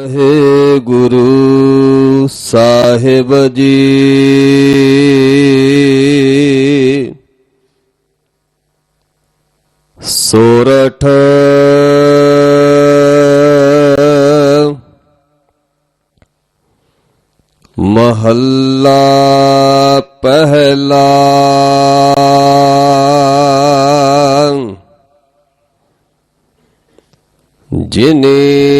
ਵਾਹਿਗੁਰੂ ਸਾਹਿਬ ਜੀ। ਸੋਰਠ ਮਹੱਲਾ ਪਹਿਲਾ। ਜਿਨੇ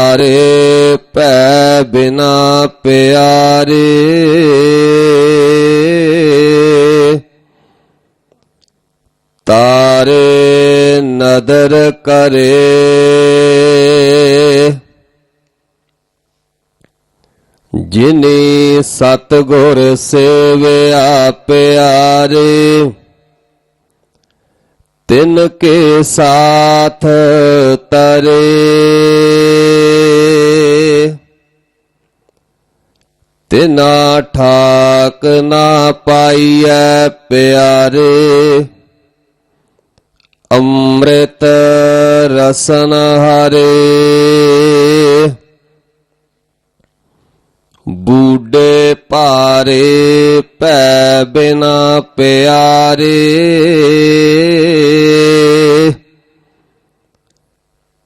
ਭਾਰੇ ਭੈ ਬਿਨਾ ਪਿਆਰੇ। ਤਾਰੇ ਨਦਰ ਕਰੇ। ਜਿਨੇ ਸਤਗੁਰ ਸੇਵਿਆ ਪਿਆਰੇ, ਤਿਨ ਕੇ ਸਾਥ ਤਰੇ। ਤਿਨਾ ਠਾਕ ਨਾ ਪਾਈਐ ਪਿਆਰੇ, ਅੰਮ੍ਰਿਤ ਰਸਨ ਹਰੇ। ਬੂਡੇ ਭਾਰੇ ਭੈ ਬਿਨਾ ਪਿਆਰੇ,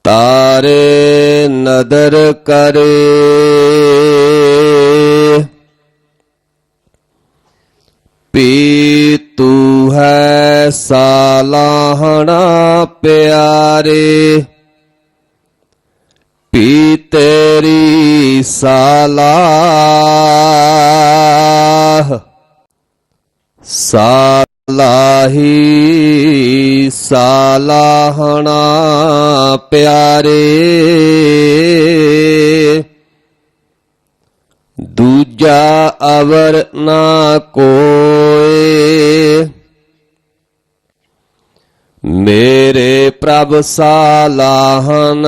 ਤਾਰੇ ਨਦਰ ਕਰੇ। ऐसा लाहना प्यारे पी तेरी सालाह। सालाही सालाहना प्यारे दूजा अवर ना कोई ਪ੍ਰਭ ਸਾਲਾਹਨ,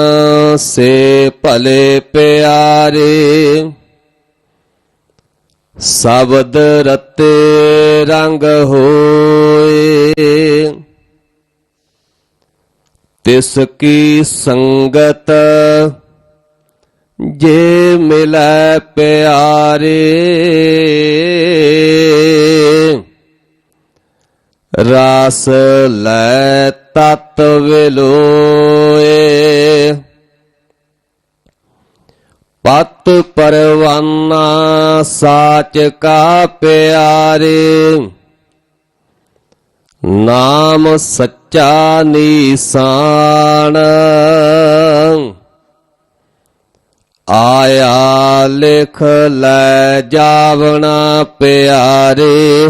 ਸੇ ਭਲੇ ਪਿਆਰੇ। ਸ਼ਬਦ ਰਤੇ ਰੰਗ ਹੋਏ। ਤਿਸ ਕੀ ਸੰਗਤ ਜੇ ਮਿਲੈ ਪਿਆਰੇ। ਰਾਸ ਲੈ ਤਤ ਵਿਲੋਏ। ਪਤ ਪਰਵਾਨਾ ਸਾਚ ਕਾ ਪਿਆਰੇ। ਨਾਮ ਸੱਚਾ ਨੀਸਾਨ। ਆਇਆ ਲਿਖ ਲੈ ਜਾਵਣਾ ਪਿਆਰੇ।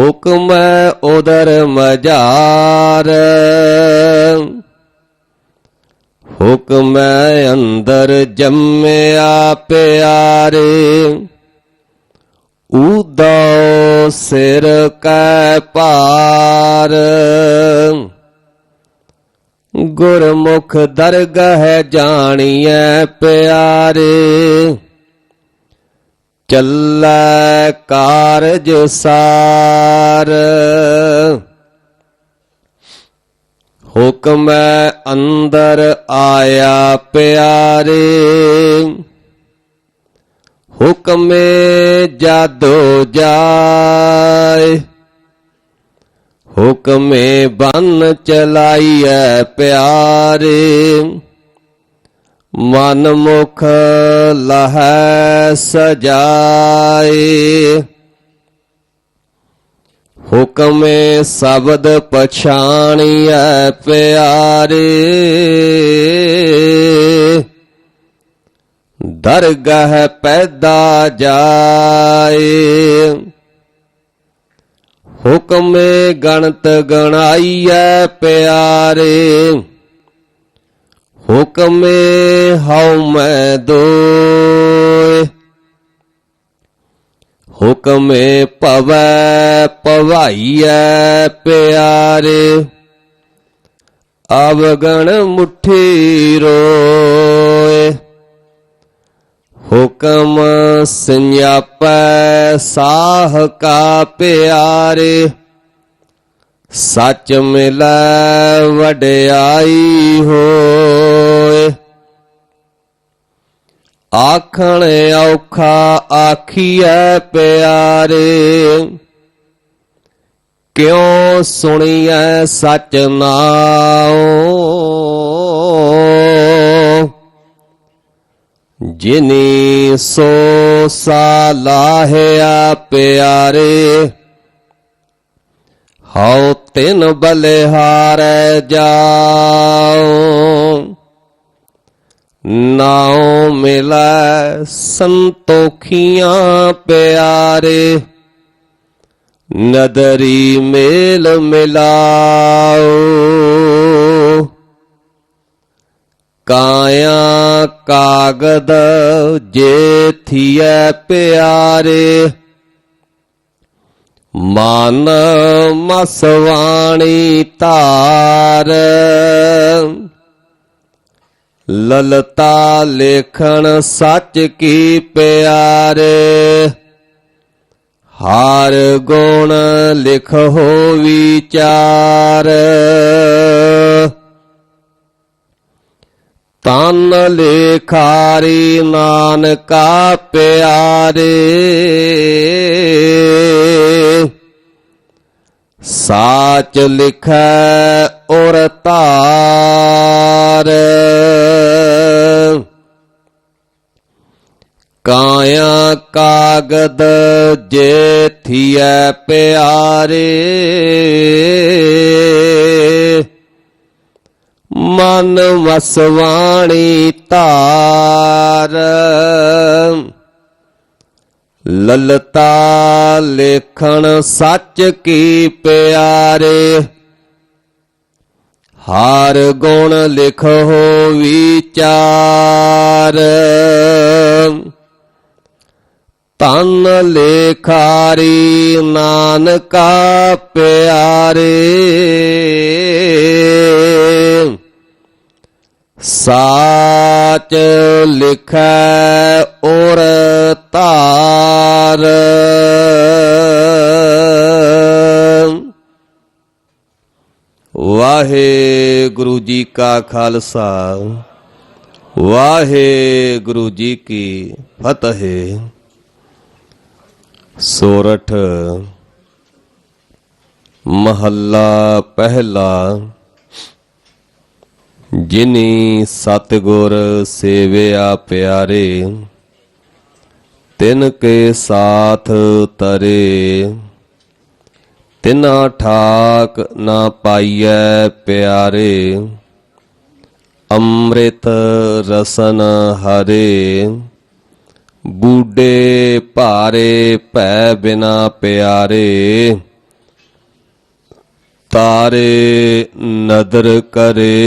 ਹੁਕਮੈ ਉਦਰ ਮਜ਼ਾਰ। ਹੁਕਮ ਅੰਦਰ ਜੰਮਿਆ ਪਿਆਰੇ। ਉਦੋ ਸਿਰ ਕੈ ਪਾਰ ਗੁਰਮੁਖ ਦਰਗਹ ਜਾਣੀਐ ਪਿਆਰੇ। ਚੱਲੈ ਕਾਰਜ ਸਾਰ। ਹੁਕਮ ਅੰਦਰ ਆਇਆ ਪਿਆਰੇ। ਹੁਕਮੇ ਜਾਦੋ ਜਾਏ। ਹੁਕਮੇ ਬੰਨ ਚਲਾਈਐ ਪਿਆਰੇ। ਮਨ ਮੁਖ ਲਹੈ ਸਜਾਏ। ਹੁਕਮੇ ਸ਼ਬਦ ਪਛਾਣੀਐ ਪਿਆਰੇ। ਦਰਗਹ ਪੈਦਾ ਜਾਏ। ਹੁਕਮੇ ਗਣਤ ਗਣਾਈਐ ਪਿਆਰੇ। ਹੁਕਮੇ ਹਉ ਮੈਂ ਦੋਏ। ਹੁਕਮੇ ਪਵੈ ਪਵਾਈਐ ਪਿਆਰੇ। ਅਵਗਣ ਮੁਠੀ ਰੋਏ। ਹੁਕਮ ਸੰਿਆਪੈ ਸਾਹ ਕਾ ਪਿਆਰੇ। ਸੱਚ ਮਿਲੈ ਵਡਿਆਈ ਹੋਏ। ਆਖਣ ਔਖਾ ਆਖੀਐ ਪਿਆਰੇ। ਕਿਉ ਸੁਣੀਐ ਸੱਚ ਨਾਉ? ਜਿਨੀ ਸੋ ਸਾਲਾਹਿਆ ਪਿਆਰੇ। ਹਉ ਤਿਨ ਬਲਿਹਾਰੈ ਜਾਉ। ਨਾਉ ਮਿਲੈ ਸੰਤੋਖੀਆਂ ਪਿਆਰੇ, ਨਦਰੀ ਮੇਲ ਮਿਲਾਓ ਕਾਇਆ ਕਾਗਦ ਜੇ ਥੀਐ ਪਿਆਰੇ ਮਨ ਮਸਵਾਣੀ ਧਾਰ। ਲਲਤਾ ਲੇਖਣ ਸੱਚ ਕੀ ਪਿਆਰੇ। ਹਰ ਗੁਣ ਲਿਖੋ ਵਿਚਾਰ। ਤਨ ਲੇਖਾਰੀ ਨਾਨਕਾ ਪਿਆਰੇ। ਸਾਚ ਲਿਖੈ ਔਰ ਧਾਰ ਕਾਇਆ ਕਾਗਦ ਜੇ ਥੀਐ ਪਿਆਰੇ। ਮਨ ਵਸਵਾਣੀ ਧਾਰ। ਲਲਤਾ ਲੇਖਣ ਸੱਚ ਕੀ ਪਿਆਰੇ? ਹਰ ਗੁਣ ਲਿਖੋ ਵਿਚਾਰ। ਤਨ ਲੇਖਾਰੀ ਨਾਨਕਾ ਪਿਆਰੇ। ਸਾਚ ਲਿਖੈ ਔਰ ਧਾਰ ਵਾਹਿਗੁਰੂ ਜੀ ਕਾ ਖਾਲਸਾ। ਵਾਹਿਗੁਰੂ ਜੀ ਕੀ ਫਤਿਹ। ਸੋਰਠ। ਮਹੱਲਾ ਪਹਿਲਾ। ਜਿਨੀ ਸਤਗੁਰ ਸੇਵਿਆ ਪਿਆਰੇ। ਤਿਨ ਕੇ ਸਾਥ ਤਰੇ। ਤਿਨਾ ਠਾਕ ਨਾ ਪਾਈਐ ਪਿਆਰੇ। ਅੰਮ੍ਰਿਤ ਰਸਨ ਹਰੇ। ਬੂਡੇ ਭਾਰੇ ਭੈ ਬਿਨਾ ਪਿਆਰੇ। ਤਾਰੇ ਨਦਰ ਕਰੇ।